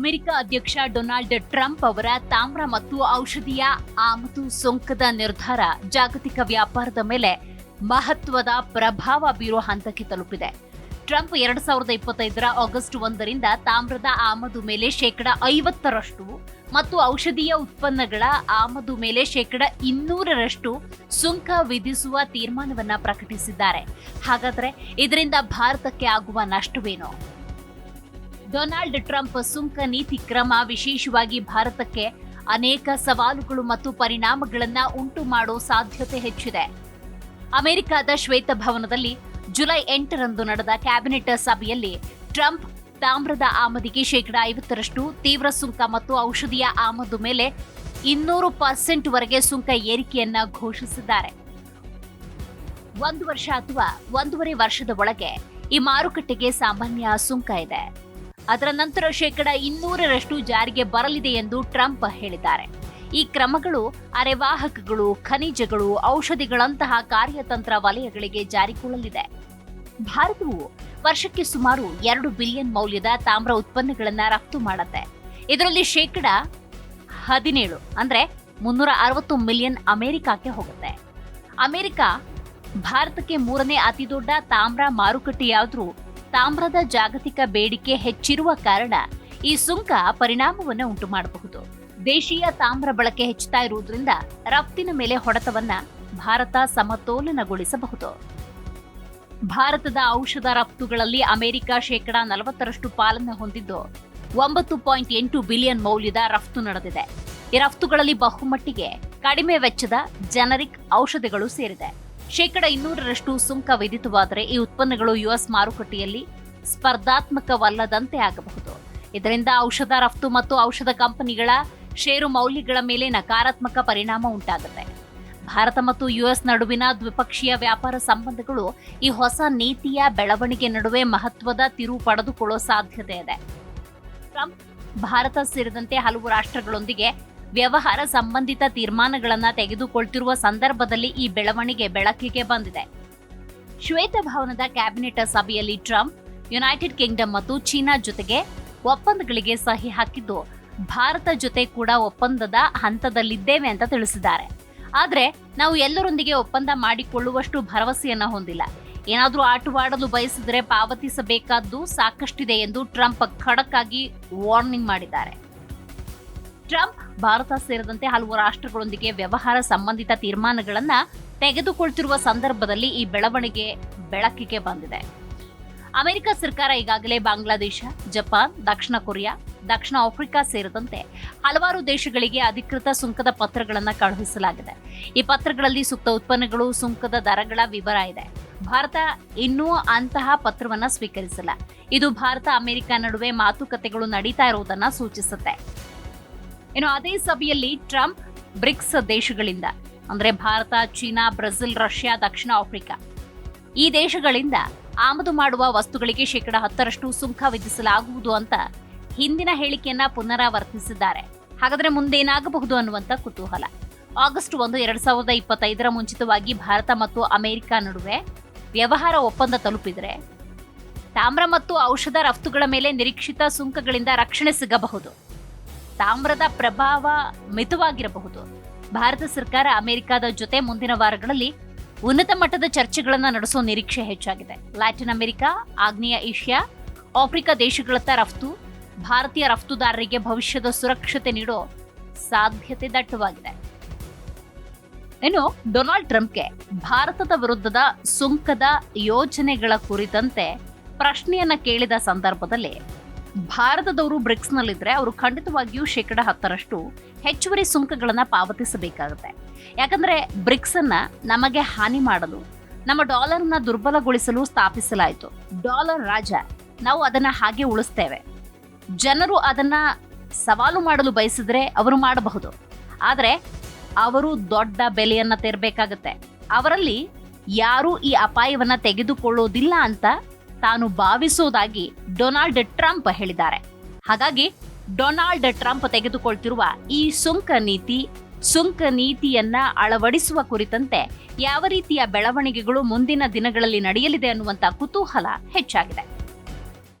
America ಅಧ್ಯಕ್ಷ Donald Trump ಅವರ ತಾಮ್ರ ಮತ್ತು ಔಷಧಿಯ ಆಮದು ಸುಂಕದ ನಿರ್ಧಾರ ಜಾಗತಿಕ ವ್ಯಾಪಾರದ ಮೇಲೆ ಮಹತ್ವದ ಪ್ರಭಾವ ಬೀರುವ ಹಂತಕ್ಕೆ ತಲುಪಿದೆ. ಟ್ರಂಪ್ ಎರಡ್ ಸಾವಿರದ ಇಪ್ಪತ್ತೈದರ ಆಗಸ್ಟ್ ಒಂದರಿಂದ ತಾಮ್ರದ ಆಮದು ಮೇಲೆ ಶೇಕಡ ಐವತ್ತರಷ್ಟು ಮತ್ತು ಔಷಧೀಯ ಉತ್ಪನ್ನಗಳ ಆಮದು ಮೇಲೆ ಶೇಕಡ ಇನ್ನೂರರಷ್ಟು ಸುಂಕ ವಿಧಿಸುವ ತೀರ್ಮಾನವನ್ನ ಪ್ರಕಟಿಸಿದ್ದಾರೆ. ಹಾಗಾದ್ರೆ ಇದರಿಂದ ಭಾರತಕ್ಕೆ ಆಗುವ ನಷ್ಟವೇನು? ಡೊನಾಲ್ಡ್ ಟ್ರಂಪ್ ಸುಂಕ ನೀತಿ ಕ್ರಮ ವಿಶೇಷವಾಗಿ ಭಾರತಕ್ಕೆ ಅನೇಕ ಸವಾಲುಗಳು ಮತ್ತು ಪರಿಣಾಮಗಳನ್ನು ಉಂಟು ಮಾಡೋ ಸಾಧ್ಯತೆ ಹೆಚ್ಚಿದೆ. ಅಮೆರಿಕದ ಶ್ವೇತಭವನದಲ್ಲಿ ಜುಲೈ ಎಂಟರಂದು ನಡೆದ ಕ್ಯಾಬಿನೆಟ್ ಸಭೆಯಲ್ಲಿ ಟ್ರಂಪ್ ತಾಮ್ರದ ಆಮದಿಗೆ ಶೇಕಡಾ ಐವತ್ತರಷ್ಟು, ತೀವ್ರ ಸುಂಕ ಮತ್ತು ಔಷಧಿಯ ಆಮದು ಮೇಲೆ ಇನ್ನೂರು ಪರ್ಸೆಂಟ್ ವರೆಗೆ ಸುಂಕ ಏರಿಕೆಯನ್ನ ಘೋಷಿಸಿದ್ದಾರೆ. ಒಂದು ವರ್ಷ ಅಥವಾ ಒಂದೂವರೆ ವರ್ಷದ ಒಳಗೆ ಈ ಮಾರುಕಟ್ಟೆಗೆ ಸಾಮಾನ್ಯ ಸುಂಕ ಇದೆ. ಅದರ ನಂತರ ಶೇಕಡ ಇನ್ನೂರರಷ್ಟು ಜಾರಿಗೆ ಬರಲಿದೆ ಎಂದು ಟ್ರಂಪ್ ಹೇಳಿದ್ದಾರೆ. ಈ ಕ್ರಮಗಳು ಅರೆವಾಹಕಗಳು, ಖನಿಜಗಳು, ಔಷಧಿಗಳಂತಹ ಕಾರ್ಯತಂತ್ರ ವಲಯಗಳಿಗೆ ಜಾರಿಕೊಳ್ಳಲಿದೆ ಭಾರತವು ವರ್ಷಕ್ಕೆ ಸುಮಾರು ಎರಡು ಬಿಲಿಯನ್ ಮೌಲ್ಯದ ತಾಮ್ರ ಉತ್ಪನ್ನಗಳನ್ನು ರಫ್ತು ಮಾಡುತ್ತೆ. ಇದರಲ್ಲಿ ಶೇಕಡ ಹದಿನೇಳು, ಅಂದರೆ ಮುನ್ನೂರ ಅರವತ್ತು ಮಿಲಿಯನ್ ಅಮೆರಿಕಕ್ಕೆ ಹೋಗುತ್ತೆ. ಅಮೆರಿಕ ಭಾರತಕ್ಕೆ ಮೂರನೇ ಅತಿದೊಡ್ಡ ತಾಮ್ರ ಮಾರುಕಟ್ಟೆಯಾದ್ರೂ ತಾಮ್ರದ ಜಾಗತಿಕ ಬೇಡಿಕೆ ಹೆಚ್ಚಿರುವ ಕಾರಣ ಈ ಸುಂಕ ಪರಿಣಾಮವನ್ನು ಉಂಟು ಮಾಡಬಹುದು ದೇಶೀಯ ತಾಮ್ರ ಬಳಕೆ ಹೆಚ್ಚುತ್ತಾ ಇರುವುದರಿಂದ ರಫ್ತಿನ ಮೇಲೆ ಹೊಡೆತವನ್ನ ಭಾರತ ಸಮತೋಲನಗೊಳಿಸಬಹುದು. ಭಾರತದ ಔಷಧ ರಫ್ತುಗಳಲ್ಲಿ ಅಮೆರಿಕ ಶೇಕಡ ನಲವತ್ತರಷ್ಟು ಪಾಲನ್ನು ಹೊಂದಿದ್ದು ಒಂಬತ್ತು ಪಾಯಿಂಟ್ ಎಂಟು ಬಿಲಿಯನ್ ಮೌಲ್ಯದ ರಫ್ತು ನಡೆದಿದೆ. ಈ ರಫ್ತುಗಳಲ್ಲಿ ಬಹುಮಟ್ಟಿಗೆ ಕಡಿಮೆ ವೆಚ್ಚದ ಜನರಿಕ್ ಔಷಧಿಗಳು ಸೇರಿದೆ. ಶೇಕಡ ಇನ್ನೂರರಷ್ಟು ಸುಂಕ ವಿಧಿತವಾದರೆ ಈ ಉತ್ಪನ್ನಗಳು ಯುಎಸ್ ಮಾರುಕಟ್ಟೆಯಲ್ಲಿ ಸ್ಪರ್ಧಾತ್ಮಕವಲ್ಲದಂತೆ ಆಗಬಹುದು. ಇದರಿಂದ ಔಷಧ ರಫ್ತು ಮತ್ತು ಔಷಧ ಕಂಪನಿಗಳ ಷೇರು ಮೌಲ್ಯಗಳ ಮೇಲೆ ನಕಾರಾತ್ಮಕ ಪರಿಣಾಮ ಉಂಟಾಗುತ್ತೆ. ಭಾರತ ಮತ್ತು ಯುಎಸ್ ನಡುವಿನ ದ್ವಿಪಕ್ಷೀಯ ವ್ಯಾಪಾರ ಸಂಬಂಧಗಳು ಈ ಹೊಸ ನೀತಿಯ ಬೆಳವಣಿಗೆ ನಡುವೆ ಮಹತ್ವದ ತಿರುವು ಪಡೆದುಕೊಳ್ಳೋ ಸಾಧ್ಯತೆ ಇದೆ. ಟ್ರಂಪ್, ಭಾರತ ಸೇರಿದಂತೆ ಹಲವು ರಾಷ್ಟ್ರಗಳೊಂದಿಗೆ ವ್ಯವಹಾರ ಸಂಬಂಧಿತ ತೀರ್ಮಾನಗಳನ್ನು ತೆಗೆದುಕೊಳ್ತಿರುವ ಸಂದರ್ಭದಲ್ಲಿ ಈ ಬೆಳವಣಿಗೆ ಬೆಳಕಿಗೆ ಬಂದಿದೆ. ಶ್ವೇತಭವನದ ಕ್ಯಾಬಿನೆಟ್ ಸಭೆಯಲ್ಲಿ ಟ್ರಂಪ್, ಯುನೈಟೆಡ್ ಕಿಂಗ್ಡಮ್ ಮತ್ತು ಚೀನಾ ಜೊತೆಗೆ ಒಪ್ಪಂದಗಳಿಗೆ ಸಹಿ ಹಾಕಿದ್ದು ಭಾರತ ಜೊತೆ ಕೂಡ ಒಪ್ಪಂದದ ಹಂತದಲ್ಲಿದ್ದೇವೆ ಅಂತ ತಿಳಿಸಿದ್ದಾರೆ. ಆದರೆ ನಾವು ಎಲ್ಲರೊಂದಿಗೆ ಒಪ್ಪಂದ ಮಾಡಿಕೊಳ್ಳುವಷ್ಟು ಭರವಸೆಯನ್ನು ಹೊಂದಿಲ್ಲ. ಏನಾದರೂ ಆಟವಾಡಲು ಬಯಸಿದರೆ ಪಾವತಿಸಬೇಕಾದ್ದು ಸಾಕಷ್ಟಿದೆ ಎಂದು ಟ್ರಂಪ್ ಖಡಕ್ಕಾಗಿ ವಾರ್ನಿಂಗ್ ಮಾಡಿದ್ದಾರೆ. ಟ್ರಂಪ್ ಭಾರತ ಸೇರಿದಂತೆ ಹಲವು ರಾಷ್ಟ್ರಗಳೊಂದಿಗೆ ವ್ಯವಹಾರ ಸಂಬಂಧಿತ ತೀರ್ಮಾನಗಳನ್ನ ತೆಗೆದುಕೊಳ್ತಿರುವ ಸಂದರ್ಭದಲ್ಲಿ ಈ ಬೆಳವಣಿಗೆ ಬೆಳಕಿಗೆ ಬಂದಿದೆ. ಅಮೆರಿಕ ಸರ್ಕಾರ ಈಗಾಗಲೇ ಬಾಂಗ್ಲಾದೇಶ, ಜಪಾನ್, ದಕ್ಷಿಣ ಕೊರಿಯಾ, ದಕ್ಷಿಣ ಆಫ್ರಿಕಾ ಸೇರಿದಂತೆ ಹಲವಾರು ದೇಶಗಳಿಗೆ ಅಧಿಕೃತ ಸುಂಕದ ಪತ್ರಗಳನ್ನು ಕಳುಹಿಸಲಾಗಿದೆ. ಈ ಪತ್ರಗಳಲ್ಲಿ ಸೂಕ್ತ ಉತ್ಪನ್ನಗಳು, ಸುಂಕದ ದರಗಳ ವಿವರ ಇದೆ. ಭಾರತ ಇನ್ನೂ ಅಂತಹ ಪತ್ರವನ್ನು ಸ್ವೀಕರಿಸಿಲ್ಲ. ಇದು ಭಾರತ ಅಮೆರಿಕ ನಡುವೆ ಮಾತುಕತೆಗಳು ನಡೀತಾ ಇರುವುದನ್ನು ಸೂಚಿಸುತ್ತೆ. ಇನ್ನು ಅದೇ ಸಭೆಯಲ್ಲಿ ಟ್ರಂಪ್ ಬ್ರಿಕ್ಸ್ ದೇಶಗಳಿಂದ, ಅಂದ್ರೆ ಭಾರತ, ಚೀನಾ, ಬ್ರೆಜಿಲ್, ರಷ್ಯಾ, ದಕ್ಷಿಣ ಆಫ್ರಿಕಾ, ಈ ದೇಶಗಳಿಂದ ಆಮದು ಮಾಡುವ ವಸ್ತುಗಳಿಗೆ ಶೇಕಡ ಹತ್ತರಷ್ಟು ಸುಂಕ ವಿಧಿಸಲಾಗುವುದು ಅಂತ ಹಿಂದಿನ ಹೇಳಿಕೆಯನ್ನ ಪುನರಾವರ್ತಿಸಿದ್ದಾರೆ. ಹಾಗಾದ್ರೆ ಮುಂದೇನಾಗಬಹುದು ಅನ್ನುವಂತ ಕುತೂಹಲ. ಆಗಸ್ಟ್ ಒಂದು, ಎರಡ್ ಸಾವಿರದ ಇಪ್ಪತ್ತೈದರ ಮುಂಚಿತವಾಗಿ ಭಾರತ ಮತ್ತು ಅಮೆರಿಕ ನಡುವೆ ವ್ಯವಹಾರ ಒಪ್ಪಂದ ತಲುಪಿದರೆ ತಾಮ್ರ ಮತ್ತು ಔಷಧ ರಫ್ತುಗಳ ಮೇಲೆ ನಿರೀಕ್ಷಿತ ಸುಂಕಗಳಿಂದ ರಕ್ಷಣೆ ಸಿಗಬಹುದು. ತಾಮ್ರದ ಪ್ರಭಾವ ಮಿತವಾಗಿರಬಹುದು. ಭಾರತ ಸರ್ಕಾರ ಅಮೆರಿಕದ ಜೊತೆ ಮುಂದಿನ ವಾರಗಳಲ್ಲಿ ಉನ್ನತ ಮಟ್ಟದ ಚರ್ಚೆಗಳನ್ನು ನಡೆಸೋ ನಿರೀಕ್ಷೆ ಹೆಚ್ಚಾಗಿದೆ. ಲ್ಯಾಟಿನ್ ಅಮೆರಿಕ, ಆಗ್ನೇಯ ಏಷ್ಯಾ, ಆಫ್ರಿಕಾ ದೇಶಗಳತ್ತ ರಫ್ತು, ಭಾರತೀಯ ರಫ್ತುದಾರರಿಗೆ ಭವಿಷ್ಯದ ಸುರಕ್ಷತೆ ನೀಡೋ ಸಾಧ್ಯತೆ ದಟ್ಟವಾಗಿದೆ. ಇನ್ನು ಡೊನಾಲ್ಡ್ ಟ್ರಂಪ್ಗೆ ಭಾರತದ ವಿರುದ್ಧದ ಸುಂಕದ ಯೋಜನೆಗಳ ಕುರಿತಂತೆ ಪ್ರಶ್ನೆಯನ್ನ ಕೇಳಿದ ಸಂದರ್ಭದಲ್ಲಿ ಭಾರತದವರು ಬ್ರಿಕ್ಸ್ನಲ್ಲಿದ್ದರೆ ಅವರು ಖಂಡಿತವಾಗಿಯೂ ಶೇಕಡ ಹತ್ತರಷ್ಟು ಹೆಚ್ಚುವರಿ ಸುಂಕಗಳನ್ನು ಪಾವತಿಸಬೇಕಾಗುತ್ತೆ. ಯಾಕಂದ್ರೆ ಬ್ರಿಕ್ಸ್ ಅನ್ನ ನಮಗೆ ಹಾನಿ ಮಾಡಲು, ನಮ್ಮ ಡಾಲರ್ನ ದುರ್ಬಲಗೊಳಿಸಲು ಸ್ಥಾಪಿಸಲಾಯಿತು. ಡಾಲರ್ ರಾಜ, ನಾವು ಅದನ್ನ ಹಾಗೆ ಉಳಿಸ್ತೇವೆ. ಜನರು ಅದನ್ನ ಸವಾಲು ಮಾಡಲು ಬಯಸಿದ್ರೆ ಅವರು ಮಾಡಬಹುದು. ಆದರೆ ಅವರು ದೊಡ್ಡ ಬೆಲೆಯನ್ನ ತೆರಬೇಕಾಗತ್ತೆ. ಅವರಲ್ಲಿ ಯಾರೂ ಈ ಅಪಾಯವನ್ನ ತೆಗೆದುಕೊಳ್ಳೋದಿಲ್ಲ ಅಂತ ತಾನು ಭಾವಿಸುವುದಾಗಿ ಡೊನಾಲ್ಡ್ ಟ್ರಂಪ್ ಹೇಳಿದ್ದಾರೆ. ಹಾಗಾಗಿ ಡೊನಾಲ್ಡ್ ಟ್ರಂಪ್ ತೆಗೆದುಕೊಳ್ತಿರುವ ಈ ಸುಂಕ ನೀತಿ, ಸುಂಕ ನೀತಿಯನ್ನ ಅಳವಡಿಸುವ ಕುರಿತಂತೆ ಯಾವ ರೀತಿಯ ಬೆಳವಣಿಗೆಗಳು ಮುಂದಿನ ದಿನಗಳಲ್ಲಿ ನಡೆಯಲಿದೆ ಅನ್ನುವಂತ ಕುತೂಹಲ ಹೆಚ್ಚಾಗಿದೆ.